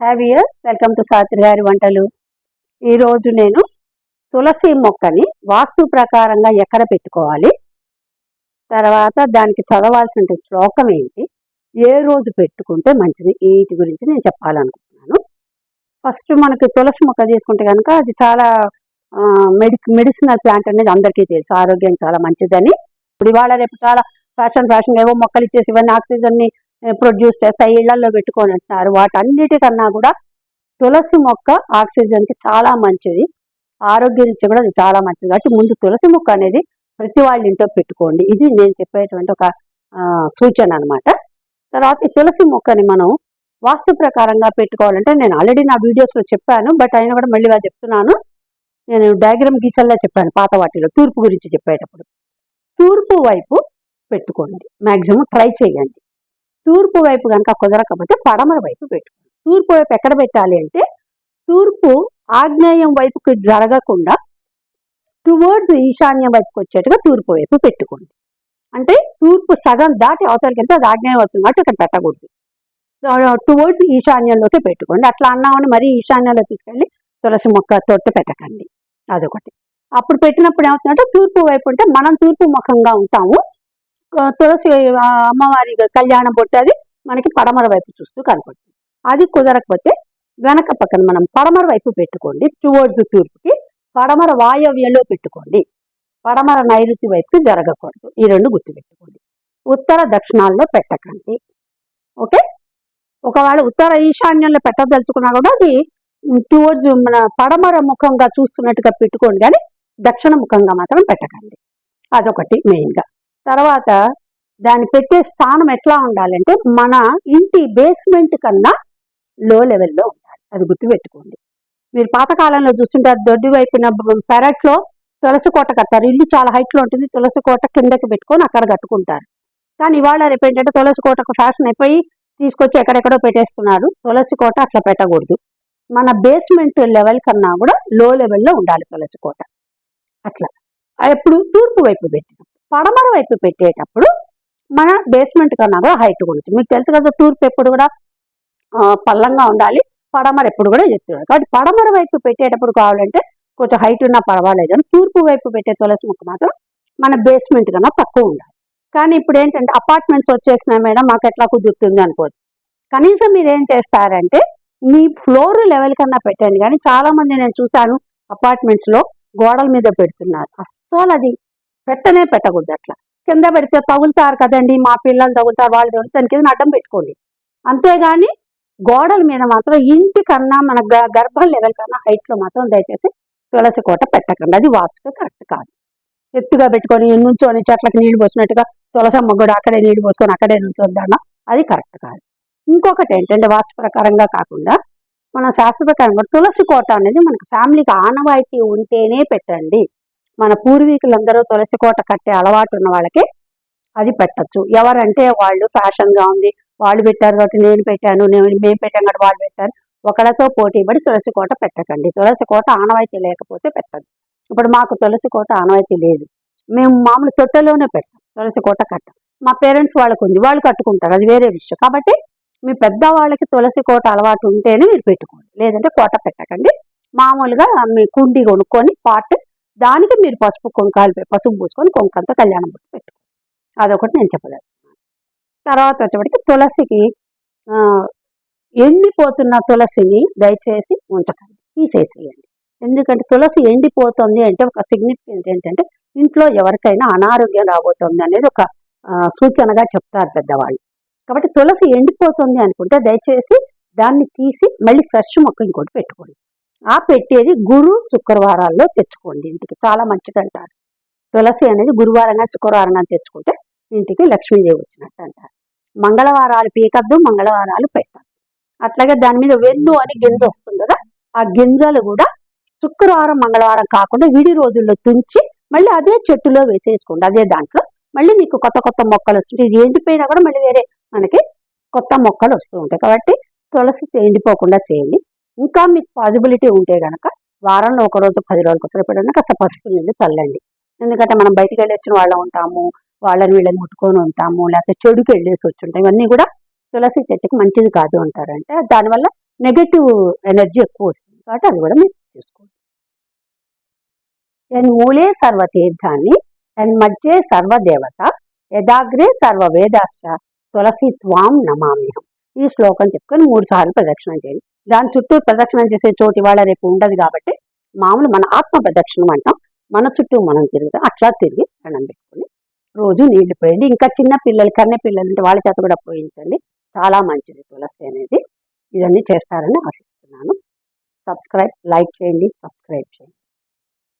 Have welcome to Sartre గారి వంటలు ఈరోజు నేను తులసి మొక్కని వాస్తు ప్రకారంగా ఎక్కడ పెట్టుకోవాలి? తర్వాత దానికి చదవాల్సిన శ్లోకం ఏంటి? ఏ రోజు పెట్టుకుంటే మంచిది? వీటి గురించి నేను చెప్పాలనుకుంటున్నాను. ఫస్ట్ మనకి తులసి మొక్క తీసుకుంటే కనుక అది చాలా మెడి మెడిసినల్ ప్లాంట్ అనేది అందరికీ తెలుసు. ఆరోగ్యం చాలా మంచిదని. ఇప్పుడు ఇవాళ రేపు చాలా ఫ్యాషన్ ఫ్యాషన్ ఏవో మొక్కలు ఇచ్చేసి ఇవన్నీ ఆక్సిజన్ని ప్రొడ్యూస్ చేస్తాయి ఇళ్ళలో పెట్టుకొని అంటున్నారు వాటన్నిటికన్నా కూడా తులసి మొక్క ఆక్సిజన్కి చాలా మంచిది. ఆరోగ్యం నుంచి కూడా అది చాలా మంచిది. కాబట్టి ముందు తులసి మొక్క అనేది ప్రతి వాళ్ళ ఇంట్లో పెట్టుకోండి. ఇది నేను చెప్పేటువంటి ఒక సూచన అనమాట తర్వాత ఈ తులసి మొక్కని మనం వాస్తు ప్రకారంగా పెట్టుకోవాలంటే నేను ఆల్రెడీ నా వీడియోస్లో చెప్పాను. బట్ అయినా కూడా మళ్ళీ చెప్తున్నాను. నేను డయాగ్రామ్ గీసల్లా చెప్పాను పాత వాటిలో తూర్పు గురించి చెప్పేటప్పుడు. తూర్పు వైపు పెట్టుకోండి. మ్యాక్సిమం ట్రై చేయండి. తూర్పు వైపు కనుక కుదరకపోతే పడమర వైపు పెట్టుకోండి తూర్పు వైపు ఎక్కడ పెట్టాలి అంటే తూర్పు ఆగ్నేయం వైపుకి జరగకుండా టువర్డ్స్ ఈశాన్యం వైపుకి వచ్చేట్టుగా తూర్పు వైపు పెట్టుకోండి. అంటే తూర్పు సగం దాటి అవతలకి వెళ్తే అది ఆగ్నేయం అవుతుంది కాబట్టి ఇక్కడ పెట్టకూడదు. టువర్డ్స్ ఈశాన్యంలోకి పెట్టుకోండి. అట్లా అన్నామని మరీ ఈశాన్యంలో తీసుకెళ్ళి తులసి మొక్క తొట్టు పెట్టకండి. అదొకటి. అప్పుడు పెట్టినప్పుడు ఏమవుతుందంటే తూర్పు వైపు ఉంటే మనం తూర్పు ముఖంగా ఉంటాము. తులసి అమ్మవారి కళ్యాణం అది మనకి పడమర వైపు చూస్తూ కనపడుతుంది. అది కుదరకపోతే వెనక పక్కన మనం పడమర వైపు పెట్టుకోండి. టువర్డ్స్ తూర్పుకి పడమర వాయవ్యంలో పెట్టుకోండి. పడమర నైరుతి వైపు జరగకూడదు. ఈ రెండు గుర్తుపెట్టుకోండి. ఉత్తర దక్షిణాల్లో పెట్టకండి. ఓకే? ఒకవేళ ఉత్తర ఈశాన్యంలో పెట్టదలుచుకున్నా కూడా అది టువర్డ్స్ మన పడమర ముఖంగా చూస్తున్నట్టుగా పెట్టుకోండి. కానీ దక్షిణ ముఖంగా మాత్రం పెట్టకండి. అదొకటి మెయిన్గా తర్వాత దాన్ని పెట్టే స్థానం ఎట్లా ఉండాలంటే మన ఇంటి బేస్మెంట్ కన్నా లో లెవెల్లో ఉండాలి. అది గుర్తుపెట్టుకోండి. మీరు పాతకాలంలో చూస్తుంటారు దొడ్డి వైపున పెరట్లో తులసి కోట కట్టారు ఇల్లు చాలా హైట్లో ఉంటుంది. తులసి కోట కిందకి పెట్టుకొని అక్కడ కట్టుకుంటారు. కానీ ఇవాళ రేపు ఏంటంటే తులసి కోటకు ఫ్యాషన్ అయిపోయి తీసుకొచ్చి ఎక్కడెక్కడో పెట్టేస్తున్నారు. తులసి కోట అట్లా పెట్టకూడదు. మన బేస్మెంట్ లెవెల్ కన్నా కూడా లో లెవెల్లో ఉండాలి తులసి కోట. అట్లా. ఎప్పుడు తూర్పు వైపు పెట్టినప్పుడు. పడమర వైపు పెట్టేటప్పుడు మన బేస్మెంట్ కన్నా కూడా హైట్ ఉంటుంది. మీకు తెలుసు కదా తూర్పు ఎప్పుడు కూడా పల్లంగా ఉండాలి. పడమర ఎప్పుడు కూడా చెప్తున్నారు కాబట్టి పడమర వైపు పెట్టేటప్పుడు కావాలంటే కొంచెం హైట్ ఉన్నా పర్వాలేదు అని తూర్పు వైపు పెట్టే తులసి మొక్క మాత్రం మన బేస్మెంట్ కన్నా తక్కువ ఉండాలి. కానీ ఇప్పుడు ఏంటంటే అపార్ట్మెంట్స్ వచ్చేసినాయి మేడం మాకు ఎట్లా కుదురుతుంది అనుకోవచ్చు కనీసం మీరు ఏం చేస్తారంటే మీ ఫ్లోర్ లెవెల్ కన్నా పెట్టండి. కానీ చాలా మంది నేను చూశాను అపార్ట్మెంట్స్లో గోడల మీద పెడుతున్నారు. అస్సలు అది పెట్టనే పెట్టకూడదు అట్లా. కింద పెడితే తగులుతారు కదండి మా పిల్లలు తగులుతారు వాళ్ళు తగులుతారు కింద అడ్డం పెట్టుకోండి. అంతేగాని గోడల మీద మాత్రం ఇంటి కన్నా మన గ- గర్భం లెవెల్ కన్నా హైట్లో మాత్రం దయచేసి తులసి కోట పెట్టకండి. అది వాస్తు కరెక్ట్ కాదు. ఎత్తుగా పెట్టుకొని నుంచొని చెట్లకు నీళ్ళు పోసినట్టుగా తులసమ్మ కూడా అక్కడే నీళ్ళు పోసుకొని అక్కడే నుంచొద్దాన అది కరెక్ట్ కాదు. ఇంకొకటి ఏంటంటే వాస్తు ప్రకారంగా కాకుండా మన శాస్త్ర ప్రకారంగా తులసి కోట అనేది మనకు ఫ్యామిలీకి ఆనవాయితీ ఉంటేనే పెట్టండి. మన పూర్వీకులందరూ తులసి కోట కట్టే అలవాటు ఉన్న వాళ్ళకి అది పెట్టచ్చు. ఎవరంటే వాళ్ళు ఫ్యాషన్గా ఉంది వాళ్ళు పెట్టారు కాబట్టి నేను పెట్టాను నేను మేము పెట్టాం కాబట్టి వాళ్ళు పెట్టారు. ఒకళ్ళతో పోటీ పడి తులసి కోట పెట్టకండి. తులసి కోట ఆనవాయితీ లేకపోతే పెట్టదు. ఇప్పుడు మాకు తులసి కోట ఆనవాయితీ లేదు. మేము మామూలు తొట్టెలోనే పెట్టాం తులసి కోట కట్ట. మా పేరెంట్స్ వాళ్ళకు ఉంది వాళ్ళు కట్టుకుంటారు అది వేరే విషయం. కాబట్టి మీ పెద్ద వాళ్ళకి తులసి కోట అలవాటు ఉంటేనే మీరు పెట్టుకోండి. లేదంటే కోట పెట్టకండి. మామూలుగా మీ కుండి కొనుక్కొని పాట్ దానికి మీరు పసుపు కొంకాలు పసుపు పూసుకొని కుంకంతో కళ్యాణం బొట్టు పెట్టుకోండి అదొకటి నేను చెప్పదలుచుకున్నాను తర్వాత వచ్చేప్పటికి తులసికి ఎండిపోతున్న తులసిని దయచేసి ఉంచకండి. తీసేసేయండి. ఎందుకంటే తులసి ఎండిపోతుంది అంటే ఒక సిగ్నిఫికెన్స్ ఏంటంటే ఇంట్లో ఎవరికైనా అనారోగ్యం రాబోతుంది అనేది ఒక సూచనగా చెప్తారు పెద్దవాళ్ళు. కాబట్టి తులసి ఎండిపోతుంది అనుకుంటే దయచేసి దాన్ని తీసి మళ్ళీ ఫ్రెష్ మొక్క ఇంకోటి పెట్టుకోండి. ఆ పెట్టేది గురు శుక్రవారాల్లో తెచ్చుకోండి ఇంటికి. చాలా మంచిది అంటారు తులసి అనేది గురువారంగా శుక్రవారంగా తెచ్చుకుంటే ఇంటికి లక్ష్మీదేవి వచ్చినట్టు అంటారు. మంగళవారాలు పీకద్దు మంగళవారాలు పెట్టద్దు. అట్లాగే దాని మీద వెన్ను అని గింజ వస్తుంది కదా ఆ గింజలు కూడా శుక్రవారం మంగళవారం కాకుండా విడి రోజుల్లో తుంచి మళ్ళీ అదే చెట్టులో వేసేసుకోండి. అదే దాంట్లో మళ్ళీ మీకు కొత్త కొత్త మొక్కలు వస్తుంటాయి. ఇది ఎండిపోయినా కూడా మళ్ళీ వేరే మనకి కొత్త మొక్కలు వస్తూ ఉంటాయి. కాబట్టి తులసి ఎండిపోకుండా చేయండి. ఇంకా మీకు పాసిబిలిటీ ఉంటే కనుక వారంలో ఒక రోజు పది రోజులకు ఒకసారి ఎప్పుడైనా కాస్త పసుపు నీళ్ళు చల్లండి. ఎందుకంటే మనం బయటికి వెళ్ళి వచ్చిన వాళ్ళం ఉంటాము వాళ్ళని వీళ్ళని ముట్టుకొని ఉంటాము లేకపోతే చెడుకి వెళ్ళేసి వచ్చుంటాం ఇవన్నీ కూడా తులసి చెట్టుకి మంచిది కాదు అంటారంటే దానివల్ల నెగటివ్ ఎనర్జీ ఎక్కువ వస్తుంది. కాబట్టి అది కూడా మీరు చూసుకోండి. మూలే సర్వతీర్థాన్ని మధ్యే సర్వదేవత యదాగ్రే సర్వ వేదాశ తులసి త్వాం నమామ్యం ఈ శ్లోకం చెప్పుకొని మూడు సార్లు ప్రదక్షిణం చేయండి. దాని చుట్టూ ప్రదక్షిణ చేసే చోటు వాళ్ళ రేపు ఉండదు కాబట్టి మామూలు మన ఆత్మ ప్రదక్షిణం అంటాం. మన చుట్టూ మనం తిరుగుతాం. అట్లా తిరిగి దండం పెట్టుకొని రోజు నీళ్ళు పోయండి. ఇంకా చిన్న పిల్లలు కన్నె పిల్లలు ఉంటే వాళ్ళ చేత కూడా పోయించండి. చాలా మంచిది తులసి అనేది. ఇవన్నీ చేస్తారని ఆశిస్తున్నాను. సబ్స్క్రైబ్ లైక్ చేయండి. సబ్స్క్రైబ్ చేయండి.